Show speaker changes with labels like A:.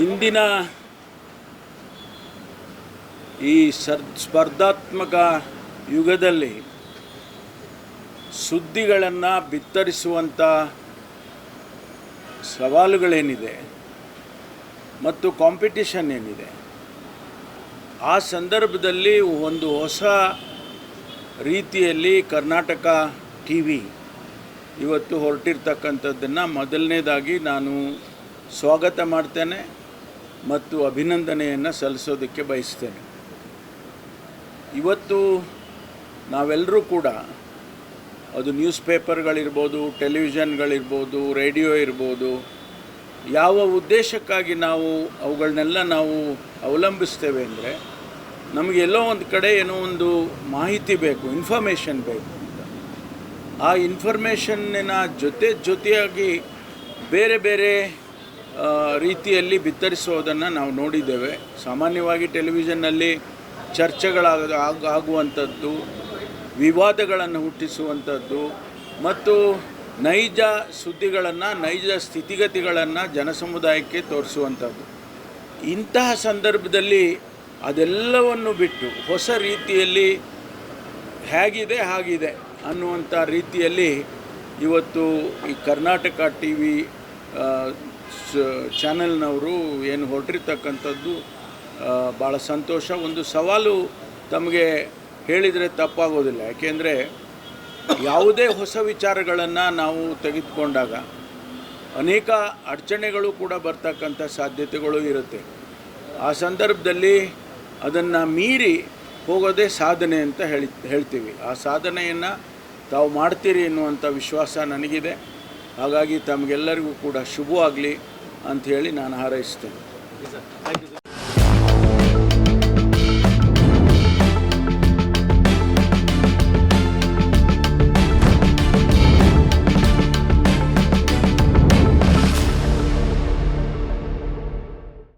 A: ಇಂದಿನ ಈ ಸರ್, ಸ್ಪರ್ಧಾತ್ಮಕ ಯುಗದಲ್ಲಿ ಸುದ್ದಿಗಳನ್ನು ಬಿತ್ತರಿಸುವಂಥ ಸವಾಲುಗಳೇನಿದೆ ಮತ್ತು ಕಾಂಪಿಟಿಷನ್ ಏನಿದೆ, ಆ ಸಂದರ್ಭದಲ್ಲಿ ಒಂದು ಹೊಸ ರೀತಿಯಲ್ಲಿ ಕರ್ನಾಟಕ ಟಿ ವಿ ಇವತ್ತು ಹೊರಟಿರ್ತಕ್ಕಂಥದ್ದನ್ನು ಮೊದಲನೇದಾಗಿ ನಾನು ಸ್ವಾಗತ ಮಾಡ್ತೇನೆ ಮತ್ತು ಅಭಿನಂದನೆಯನ್ನು ಸಲ್ಲಿಸೋದಕ್ಕೆ ಬಯಸ್ತೇನೆ. ಇವತ್ತು ನಾವೆಲ್ಲರೂ ಕೂಡ ಅದು ನ್ಯೂಸ್ ಪೇಪರ್ಗಳಿರ್ಬೋದು, ಟೆಲಿವಿಷನ್ಗಳಿರ್ಬೋದು, ರೇಡಿಯೋ ಇರ್ಬೋದು, ಯಾವ ಉದ್ದೇಶಕ್ಕಾಗಿ ನಾವು ಅವುಗಳನ್ನೆಲ್ಲ ನಾವು ಅವಲಂಬಿಸ್ತೇವೆ ಅಂದರೆ ನಮಗೆ ಎಲ್ಲೋ ಒಂದು ಕಡೆ ಏನೋ ಒಂದು ಮಾಹಿತಿ ಬೇಕು, ಇನ್ಫಾರ್ಮೇಷನ್ ಬೇಕು ಅಂತ. ಆ ಇನ್ಫಾರ್ಮೇಷನ್ನಿನ ಜೊತೆ ಜೊತೆಯಾಗಿ ಬೇರೆ ಬೇರೆ ರೀತಿಯಲ್ಲಿ ಬಿತ್ತರಿಸೋದನ್ನು ನಾವು ನೋಡಿದ್ದೇವೆ. ಸಾಮಾನ್ಯವಾಗಿ ಟೆಲಿವಿಷನ್ನಲ್ಲಿ ಚರ್ಚೆಗಳಾಗ ಆಗ- ಆಗುವಂಥದ್ದು, ವಿವಾದಗಳನ್ನು ಹುಟ್ಟಿಸುವಂಥದ್ದು, ಮತ್ತು ನೈಜ ಸುದ್ದಿಗಳನ್ನು, ನೈಜ ಸ್ಥಿತಿಗತಿಗಳನ್ನು ಜನಸಮುದಾಯಕ್ಕೆ ತೋರಿಸುವಂಥದ್ದು. ಇಂತಹ ಸಂದರ್ಭದಲ್ಲಿ ಅದೆಲ್ಲವನ್ನು ಬಿಟ್ಟು ಹೊಸ ರೀತಿಯಲ್ಲಿ ಹೇಗಿದೆ, ಹಾಗಿದೆ ಅನ್ನುವಂಥ ರೀತಿಯಲ್ಲಿ ಇವತ್ತು ಈ ಕರ್ನಾಟಕ ಟಿ ವಿ ಚಾನೆಲ್ನವರು ಏನು ಹೊರಟಿರ್ತಕ್ಕಂಥದ್ದು ಭಾಳ ಸಂತೋಷ. ಒಂದು ಸವಾಲು ತಮಗೆ ಹೇಳಿದರೆ ತಪ್ಪಾಗೋದಿಲ್ಲ. ಯಾಕೆಂದರೆ ಯಾವುದೇ ಹೊಸ ವಿಚಾರಗಳನ್ನು ನಾವು ತೆಗೆದುಕೊಂಡಾಗ ಅನೇಕ ಅಡಚಣೆಗಳು ಕೂಡ ಬರ್ತಕ್ಕಂಥ ಸಾಧ್ಯತೆಗಳು ಇರುತ್ತೆ. ಆ ಸಂದರ್ಭದಲ್ಲಿ ಅದನ್ನು ಮೀರಿ ಹೋಗೋದೇ ಸಾಧನೆ ಅಂತ ಹೇಳಿ, ಹೇಳ್ತೀವಿ. ಆ ಸಾಧನೆಯನ್ನು ತಾವು ಮಾಡ್ತೀರಿ ಎನ್ನುವಂಥ ವಿಶ್ವಾಸ ನನಗಿದೆ. ಹಾಗಾಗಿ ತಮಗೆಲ್ಲರಿಗೂ ಕೂಡ ಶುಭವಾಗಲಿ ಅಂಥೇಳಿ ನಾನು ಹಾರೈಸ್ತೇನೆ.